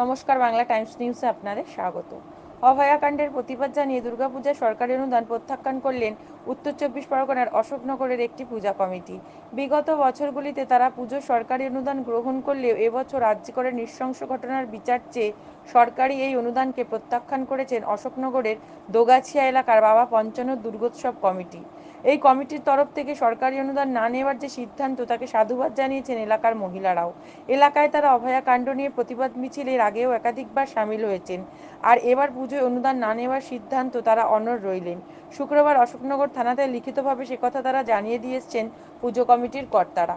নমস্কার, বাংলা টাইমস নিউজে আপনাদের স্বাগত। অভয়াকাণ্ডের প্রতিবাদ জানিয়ে দুর্গাপূজার সরকারি অনুদান প্রত্যাখ্যান করলেন উত্তর চব্বিশ পরগনার অশোকনগরের একটি পূজা কমিটি। বিগত বছরগুলিতে তারা পুজোর সরকারি অনুদান গ্রহণ করলেও এবছর রাজ্যকরের নৃশংস ঘটনার বিচার চেয়ে সরকারি এই অনুদানকে প্রত্যাখ্যান করেছেন অশোকনগরের দোগাছিয়া এলাকার বাবা পঞ্চান্ন দুর্গোৎসব কমিটি। এই কমিটির তরফ থেকে সরকারি অনুদান না নেওয়ার যে সিদ্ধান্ত, তাকে সাধুবাদ জানিয়েছেন এলাকার মহিলারাও। এলাকায় তারা অভয়াকাণ্ড নিয়ে প্রতিবাদ মিছিলের আগেও একাধিকবার সামিল হয়েছেন। আর এবার পুজোয় অনুদান না নেওয়ার সিদ্ধান্ত তারা অনড় রইলেন। শুক্রবার অশোকনগর থানাতে লিখিতভাবে সে কথা তারা জানিয়ে দিয়েছেন পুজো কমিটির কর্তারা।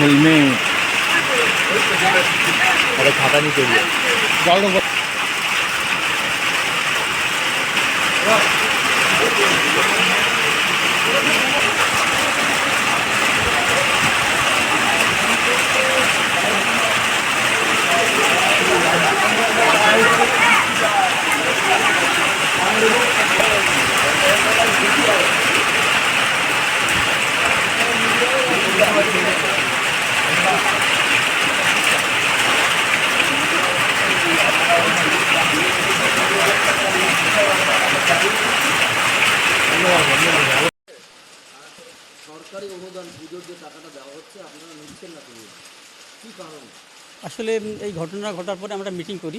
헬멧 바로 가다니 সরকারি অনুদান পুজোর যে টাকাটা দেওয়া হচ্ছে আপনারা নিচ্ছেন না পুজো কী কারণ? আসলে এই ঘটনা ঘটার পরে আমরা মিটিং করি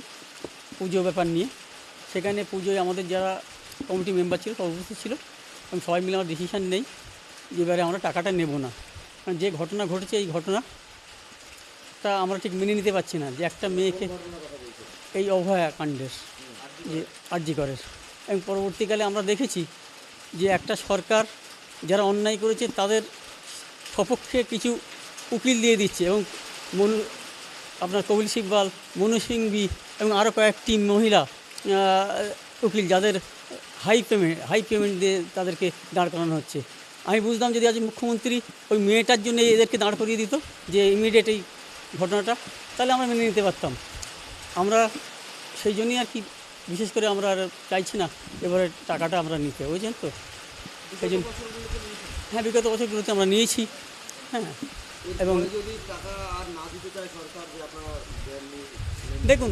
পুজো ব্যাপার নিয়ে। সেখানে পুজোয় আমাদের যারা কমিটি মেম্বার ছিল উপস্থিত ছিল। এবং সবাই মিলে আমার ডিসিশান নেই যে এবারে আমরা টাকাটা নেব না। কারণ যে ঘটনা ঘটেছে এই ঘটনা তা আমরা ঠিক মেনে নিতে পারছি না যে একটা মেয়েকে এই অভয়া কাণ্ডের যে আর্জি করে এবং পরবর্তীকালে আমরা দেখেছি যে একটা সরকার যারা অন্যায় করেছে তাদের সপক্ষে কিছু উকিল দিয়ে দিচ্ছে এবং মনু, আপনার কপিল সিব্বাল, মনু সিংভি এবং আরও কয়েকটি মহিলা উকিল যাদের হাই পেমেন্ট হাই পেমেন্ট দিয়ে তাদেরকে দাঁড় করানো হচ্ছে। আমি বুঝলাম যদি আজ মুখ্যমন্ত্রী ওই মেয়েটার জন্য এদেরকে দাঁড় করিয়ে দিত যে ইমিডিয়েট এই ঘটনাটা, তাহলে আমরা মেনে নিতে পারতাম। আমরা সেই জন্যই আর কি, বিশেষ করে আমরা আর চাইছি না, এবারে টাকাটা আমরা নিতে। বুঝছেন তো? সেই জন্য হ্যাঁ বিগত বছরগুলোতে আমরা নিয়েছি হ্যাঁ। এবং দেখুন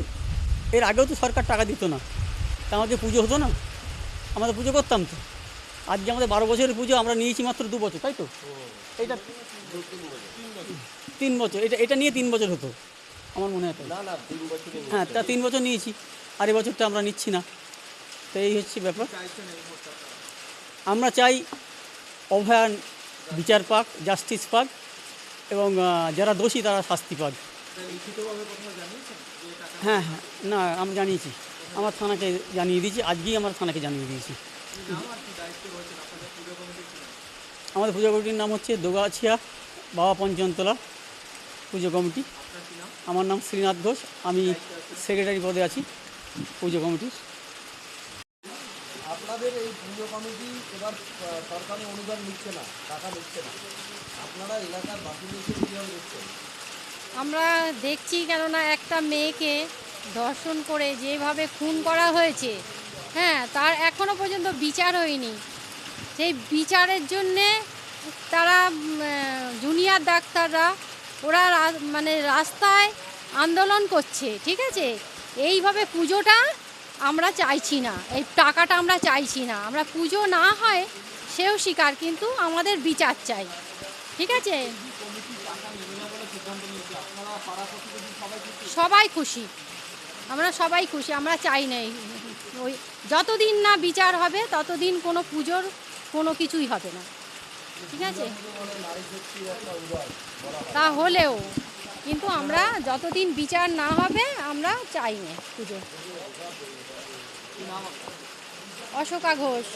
এর আগেও তো সরকার টাকা দিত না। তা আমাদের পুজো হতো না আমরা তো পুজো করতাম তো। আজকে আমাদের বারো বছরের পুজো আমরা নিয়েছি মাত্র দু বছর তাই তো? এটা তিন বছর এটা এটা নিয়ে তিন বছর হতো আমার মনে হয়। হ্যাঁ তা তিন বছর নিয়েছি আর এই বছরটা আমরা নিচ্ছি না। তো এই হচ্ছে ব্যাপার। আমরা চাই অভয়ান বিচার পাক জাস্টিস পাক, এবং যারা দোষী তারা শাস্তি পাক। হ্যাঁ হ্যাঁ না আমি জানিয়েছি। আমার থানাকে জানিয়ে দিয়েছি, আজকেই আমার থানাকে জানিয়ে দিয়েছি। আমাদের পুজো কমিটির নাম হচ্ছে দোগাছিয়া বাবা পঞ্চমতলা পুজো কমিটি। আমার নাম শ্রীনাথ ঘোষ, আমি সেক্রেটারি পদে আছি পুজো কমিটির। পুজো কমিটি এবার সরকারি অনুদান নিচ্ছে না, টাকা নিচ্ছে না। আপনারা এলাকার বাসিন্দা কীভাবে দেখছেন? আমরা দেখছি কেননা একটা মেয়েকে ধর্ষণ করে যেভাবে খুন করা হয়েছে হ্যাঁ তার এখনও পর্যন্ত বিচার হয়নি। সেই বিচারের জন্যে তারা জুনিয়র ডাক্তাররা ওরা মানে রাস্তায় আন্দোলন করছে, ঠিক আছে? এইভাবে পুজোটা আমরা চাইছি না। এই টাকাটা আমরা চাইছি না। আমরা পুজো না হয় সেও শিকার কিন্তু আমাদের বিচার চাই। ঠিক আছে? সবাই খুশি। আমরা সবাই খুশি, আমরা চাই না ওই যতদিন না বিচার হবে, ততদিন কোনো পুজোর কোনো কিছুই হবে না। ঠিক আছে? তা হলেও কিন্তু আমরা যতদিন বিচার না হবে, আমরা চাই না পুজো। অশোকা ঘোষ